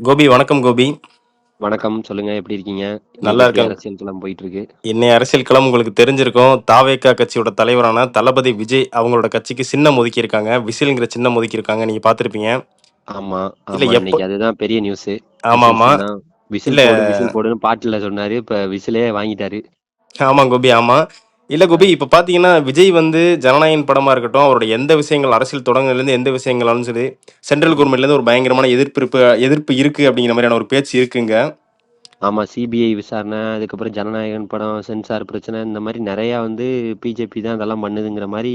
கோபி வணக்கம் கோபி. வணக்கம் சொல்லுங்க எப்படி இருக்கீங்க? நல்லா இருக்கேன். அரசியல் களம் போயிட்டு இருக்கு இன்னைய அரசியல் களம் உங்களுக்கு தெரிஞ்சிருக்கும். தாவேக்கா கட்சியோட தலைவரான தளபதி விஜய் அவங்களோட கட்சிக்கு சின்னம் ஒதுக்கி இருக்காங்க விசில்ங்கிற சின்னம் ஒதுக்கி இருக்காங்க நீங்க பாத்திருப்பீங்க ஆமா இல்ல அதுதான் பெரிய நியூஸ் ஆமா ஆமா. விசில் போடுன்னு பாட்டுல சொன்னாரு. இப்ப விசிலே வாங்கிட்டாரு. ஆமா கோபி ஆமா. இல்ல கோபி இப்ப பாத்தீங்கன்னா விஜய் வந்து ஜனநாயகன் படமா இருக்கட்டும் அவரோட எந்த விஷயங்கள் அரசியல் தொடங்கலேருந்து எந்த விஷயங்களாலும் சரி சென்ட்ரல் கவர்மெண்ட்ல இருந்து ஒரு பயங்கரமான எதிர்ப்பு எதிர்ப்பு இருக்கு அப்படிங்கிற மாதிரியான ஒரு பேச்சு இருக்குங்க. ஆமா சிபிஐ விசாரணை அதுக்கப்புறம் ஜனநாயகன் படம் சென்சார் பிரச்சனை இந்த மாதிரி நிறைய வந்து பிஜேபி தான் அதெல்லாம் பண்ணுதுங்கிற மாதிரி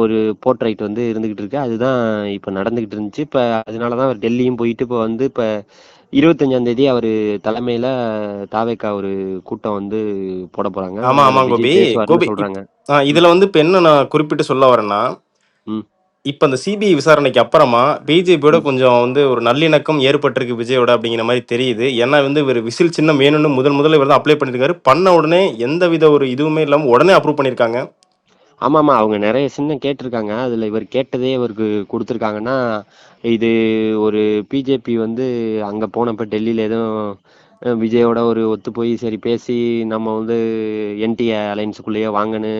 ஒரு போர்ட்ரைட் வந்து இருந்துகிட்டு இருக்கு. அதுதான் இப்ப நடந்துகிட்டு இருந்துச்சு. இப்ப அதனாலதான் அவர் டெல்லியும் போயிட்டு இப்ப வந்து இப்ப இருபத்தஞ்சாம் தேதி அவர் தலைமையில தாவேக்கா ஒரு கூட்டம் வந்து போட போறாங்க. ஆமா ஆமா கோபி. கோபி இதுல வந்து இப்ப என்ன நான் குறிப்பிட்டு சொல்ல வரேன்னா இப்ப அந்த சிபிஐ விசாரணைக்கு அப்புறமா பிஜேபியோட. கொஞ்சம் வந்து ஒரு நல்லிணக்கம் ஏற்பட்டிருக்கு விஜயோட அப்படிங்கிற மாதிரி தெரியுது. ஏன்னா வந்து இவர் விசில் சின்னம் வேணும்னு முதல் முதல்ல இவர் தான் அப்ளை பண்ணிருக்காரு பண்ண உடனே எந்த வித ஒரு இதுவுமே இல்லாம உடனே அப்ரூவ் பண்ணிருக்காங்க ஆமா ஆமா அவங்க நிறைய சின்னம் கேட்டிருக்காங்க. அதுல இவர் கேட்டதே இவருக்கு கொடுத்துருக்காங்கன்னா இது ஒரு பிஜேபி வந்து அங்க போனப்ப டெல்லியில எதுவும் விஜயோட ஒரு ஒத்து போய் சரி பேசி நம்ம வந்து என்டிஏ அலைன்ஸுக்குள்ளேயே வாங்கன்னு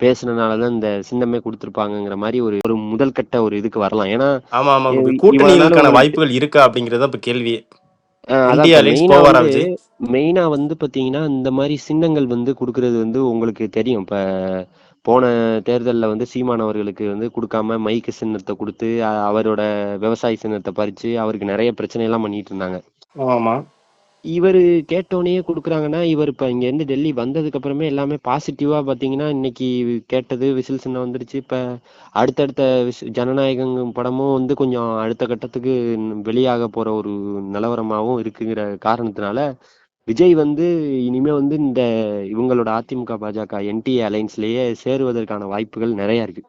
பேசுனதுனாலதான் இந்த சின்னமே கொடுத்துருப்பாங்கங்கிற மாதிரி ஒரு ஒரு முதல் கட்ட ஒரு இதுக்கு வரலாம். ஏன்னா ஆமா கூட்டணிகளுக்கான வாய்ப்புகள் இருக்கா அப்படிங்கறது இப்ப கேள்வி. மெயினா வந்து பாத்தீங்கன்னா இந்த மாதிரி சின்னங்கள் வந்து கொடுக்கறது வந்து உங்களுக்கு தெரியும். இப்ப போன தேர்தல்ல வந்து சீமான் அவர்களுக்கு வந்து கொடுக்காம மைக்கு சின்னத்தை கொடுத்து அவரோட விவசாய சின்னத்தை பறிச்சு அவருக்கு நிறைய பிரச்சனை எல்லாம் பண்ணிட்டு இருந்தாங்க. ஆமா. இவர் கேட்டோடனே கொடுக்குறாங்கன்னா இவர் இப்போ இங்கேருந்து டெல்லி வந்ததுக்கு அப்புறமே எல்லாமே பாசிட்டிவாக பார்த்தீங்கன்னா இன்னைக்கு கேட்டது விசில் சின்னம் வந்துருச்சு. இப்போ அடுத்தடுத்த விஷ- ஜனநாயகம் படமும் வந்து கொஞ்சம் அடுத்த கட்டத்துக்கு வெளியாக போகிற ஒரு நிலவரமாகவும் இருக்குங்கிற காரணத்தினால விஜய் வந்து இனிமே வந்து இந்த இவங்களோட அதிமுக பாஜக என்டிஏ அலைன்ஸ்லேயே சேருவதற்கான வாய்ப்புகள் நிறையா இருக்கு.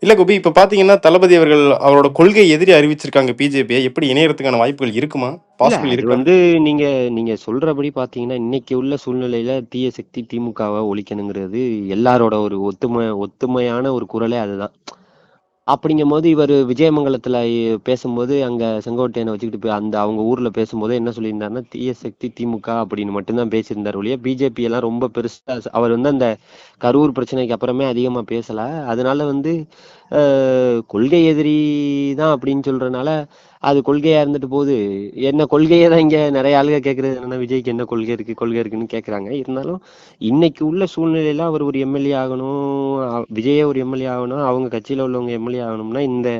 இல்ல கோபி இப்ப பாத்தீங்கன்னா தளபதி அவர்கள் அவரோட கொள்கை எதிரி அறிவிச்சிருக்காங்க பிஜேபியை. எப்படி இணையறதுக்கான வாய்ப்புகள் இருக்குமா? பாசிபிள் இருக்கா? வந்து நீங்க நீங்க சொல்றபடி பாத்தீங்கன்னா இன்னைக்கு உள்ள சூழ்நிலையில தீய சக்தி திமுகவை ஒழிக்கணுங்கிறது எல்லாரோட ஒரு ஒத்துமை ஒத்துமையான ஒரு குரலே அதுதான். அப்படிங்கும் போது இவர் விஜயமங்கலத்துல பேசும்போது அங்க செங்கோட்டையனை வச்சுக்கிட்டு போய் அந்த அவங்க ஊர்ல பேசும்போது என்ன சொல்லியிருந்தாருன்னா தீய சக்தி திமுக அப்படின்னு மட்டும்தான் பேசியிருந்தார் ஒழிய பிஜேபி எல்லாம் ரொம்ப பெருசா அவர் வந்து அந்த கரூர் பிரச்சனைக்கு அப்புறமே அதிகமா பேசல. அதனால வந்து கொள்கை எதிரி தான் அப்படின்னு சொல்றதுனால அது கொள்கையா இருந்துட்டு போகுது என்ன கொள்கையை தான் இங்க நிறைய ஆளுகள் கேக்குறது என்னன்னா விஜய்க்கு என்ன கொள்கை இருக்கு கொள்கை இருக்குன்னு கேக்குறாங்க. இருந்தாலும் இன்னைக்கு உள்ள சூழ்நிலையில அவர் ஒரு எம்எல்ஏ ஆகணும் அ- விஜயே ஒரு எம்எல்ஏ ஆகணும் அவங்க கட்சியில உள்ளவங்க எம்எல்ஏ ஆகணும்னா இந்த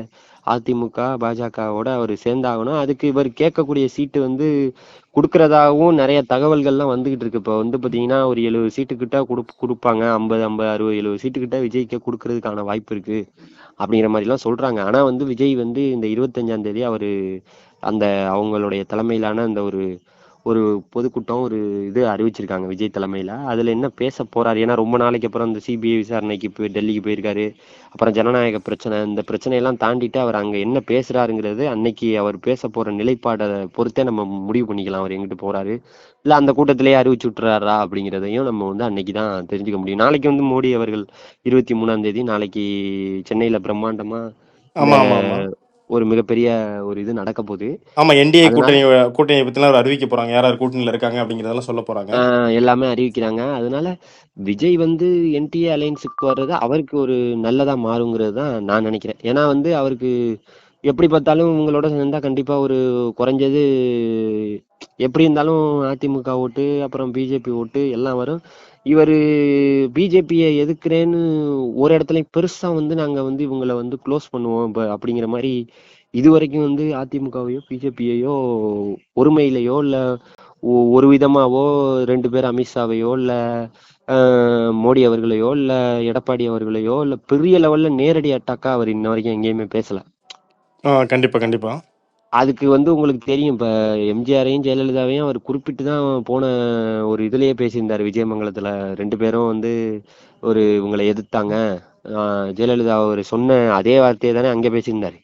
அதிமுக பாஜகவோட அவர் சேர்ந்தாகணும். அதுக்கு இவர் கேட்கக்கூடிய சீட்டு வந்து கொடுக்கறதாகவும் நிறைய தகவல்கள்லாம் வந்துகிட்டு இருக்கு. இப்போ வந்து பாத்தீங்கன்னா ஒரு எழுபது சீட்டு கிட்ட கொடு கொடுப்பாங்க. ஐம்பது ஐம்பது அறுபது எழுபது சீட்டு கிட்ட விஜய்க்கு கொடுக்கறதுக்கான வாய்ப்பு இருக்கு அப்படிங்கிற மாதிரி எல்லாம் சொல்றாங்க. ஆனா வந்து விஜய் வந்து இந்த இருபத்தஞ்சாம் தேதி அவரு அந்த அவங்களுடைய தலைமையிலான அந்த ஒரு ஒரு பொதுக்கூட்டம் ஒரு இது அறிவிச்சிருக்காங்க விஜய் தலைமையில. அதுல என்ன பேச போறாரு? ஏன்னா ரொம்ப நாளைக்கு அப்புறம் இந்த சிபிஐ விசாரணைக்கு போய் டெல்லிக்கு போயிருக்காரு. அப்புறம் ஜனநாயக பிரச்சனை இந்த பிரச்சனையெல்லாம் தாண்டிட்டு அவர் அங்க என்ன பேசுறாருங்கிறது அன்னைக்கு அவர் பேச போற நிலைப்பாடை பொறுத்தே நம்ம முடிவு பண்ணிக்கலாம். அவர் எங்கிட்டு போறாரு? இல்லை அந்த கூட்டத்திலேயே அறிவிச்சு விட்டுறாரா அப்படிங்கிறதையும் நம்ம வந்து அன்னைக்கு தான் தெரிஞ்சுக்க முடியும். நாளைக்கு வந்து மோடி அவர்கள் இருபத்தி மூணாம் தேதி நாளைக்கு சென்னையில பிரம்மாண்டமா ஒரு மிகப்பெரிய ஒரு இது நடக்க போகுது. ஆமா என்டிஏ கூட்டணி கூட்டணியை பத்திலாம் அவர் அறிவிக்க போறாங்க. யார் யார் கூட்டணியில இருக்காங்க அப்படிங்கறதெல்லாம் சொல்ல போறாங்க. எல்லாமே அறிவிக்கிறாங்க. அதனால விஜய் வந்து என்டிஏ அலையன்ஸுக்கு வர்றது அவருக்கு ஒரு நல்லதா மாறுங்கிறது தான் நான் நினைக்கிறேன். ஏன்னா வந்து அவருக்கு எப்படி பார்த்தாலும் உங்களோட சேர்ந்தா கண்டிப்பா ஒரு குறைஞ்சது எப்படி இருந்தாலும் அதிமுக ஓட்டு அப்புறம் பிஜேபி ஓட்டு எல்லாம் வரும். இவர் பிஜேபியை எதுக்குறேன்னு ஒரு இடத்துல பெருசா வந்து நாங்க வந்து இவங்களை வந்து க்ளோஸ் பண்ணுவோம். இப்ப அப்படிங்கிற மாதிரி இது வரைக்கும் வந்து அதிமுகவையோ பிஜேபியையோ ஒருமையிலையோ இல்ல ஒ- ஒரு விதமாவோ ரெண்டு பேர் அமித்ஷாவையோ இல்ல மோடி அவர்களையோ இல்ல எடப்பாடி அவர்களையோ இல்ல பெரிய லெவல்ல நேரடி அட்டாக்கா அவர் இன்ன வரைக்கும் எங்கேயுமே பேசல. ஆ, கண்டிப்பா கண்டிப்பா. அதுக்கு வந்து உங்களுக்கு தெரியும் இப்ப எம்ஜிஆரையும் ஜெயலலிதாவையும் அவர் குறிப்பிட்டு தான் போன ஒரு இதுலயே பேசியிருந்தாரு விஜயமங்கலத்துல. ரெண்டு பேரும் வந்து ஒரு இவங்களை எதிர்த்தாங்க. ஆஹ் ஜெயலலிதா அவர் சொன்ன அதே வார்த்தையை தானே அங்க பேசியிருந்தாரு.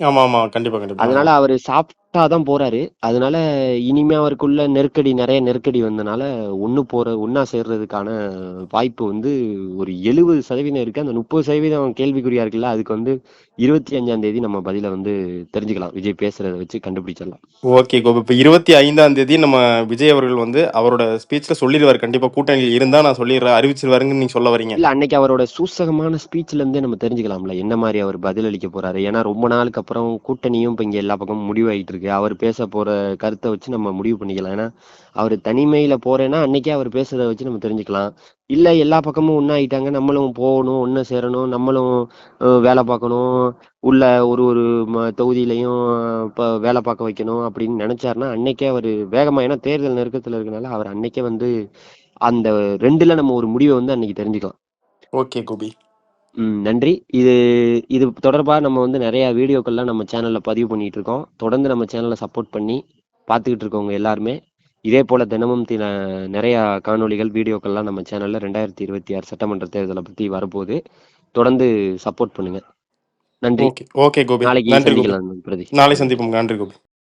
ஆமா ஆமா கண்டிப்பா கண்டிப்பா. அதனால அவர் சாஃப்டா தான் போறாரு. அதனால இனிமே அவருக்குள்ள நெருக்கடி நிறைய நெருக்கடி வந்தனால ஒண்ணு போற ஒண்ணா சேர்றதுக்கான வாய்ப்பு வந்து ஒரு எழுபது சதவீதம் இருக்கு. அந்த முப்பது சதவீதம் கேள்விக்குறியா இருக்குல்ல அதுக்கு வந்து இருபத்தி அஞ்சாம் தேதி நம்ம பதில வந்து தெரிஞ்சுக்கலாம். விஜய் பேசுறத வச்சு கண்டுபிடிச்சிடலாம். ஓகே கோபி. இப்போ இருபத்தி ஐந்தாம் தேதி நம்ம விஜய் அவர்கள் வந்து அவரோட ஸ்பீச்ல சொல்லிடுவார். கண்டிப்பா கூட்டணியில் இருந்தா நான் சொல்லிடுறேன். அறிவிச்சிருவாருன்னு நீங்க சொல்ல வரீங்க. இல்ல அன்னைக்கு அவரோட சூசகமான ஸ்பீச்ல இருந்தே நம்ம தெரிஞ்சுக்கலாம்ல என்ன மாதிரி அவர் பதிலளிக்க போறாரு. ஏன்னா ரொம்ப நாளுக்கு அப்புறம் கூட்டணியும் இப்ப இங்க எல்லா பக்கமும் முடிவாயிட்டு இருக்கு. அவர் பேச போற கருத்தை வச்சு நம்ம முடிவு பண்ணிக்கலாம். ஏன்னா அவர் தனிமையில போறேன்னா அன்னைக்கே அவர் பேசுறத வச்சு நம்ம தெரிஞ்சுக்கலாம். இல்ல எல்லா பக்கமும் ஒன்னாயிட்டாங்க நம்மளும் போகணும் ஒன்னு சேரணும் நம்மளும் வேலை பார்க்கணும். உள்ள ஒரு ஒரு ம- தொகுதியிலையும் இப்போ வேலை பார்க்க வைக்கணும் அப்படின்னு நினைச்சாருன்னா அன்னைக்கே அவர் வேகமா ஏன்னா தேர்தல் நெருக்கத்துல இருக்கனால அவர் அன்னைக்கே வந்து அந்த ரெண்டுல நம்ம ஒரு முடிவை வந்து அன்னைக்கு தெரிஞ்சுக்கலாம். ஓகே கோபி. ம் நன்றி. இது இது தொடர்பாக நம்ம வந்து நிறைய வீடியோக்கள்லாம் நம்ம சேனல்ல பதிவு பண்ணிட்டு இருக்கோம் தொடர்ந்து நம்ம சேனலை சப்போர்ட் பண்ணி பார்த்துக்கிட்டு இருக்கவங்க எல்லாருமே இதே போல தினமும் நிறைய காணொளிகள் வீடியோக்கள்லாம் நம்ம சேனல்ல ரெண்டாயிரத்தி இருபத்தி ஆறு சட்டமன்ற தேர்தலை பத்தி வரப்போகுது. தொடர்ந்து சப்போர்ட் பண்ணுங்க. நன்றி. ஓகே. கோபி. நாளைக்கு சந்திக்கலாம் பிரதி நாளை சந்திப்போம். நன்றி கோபி.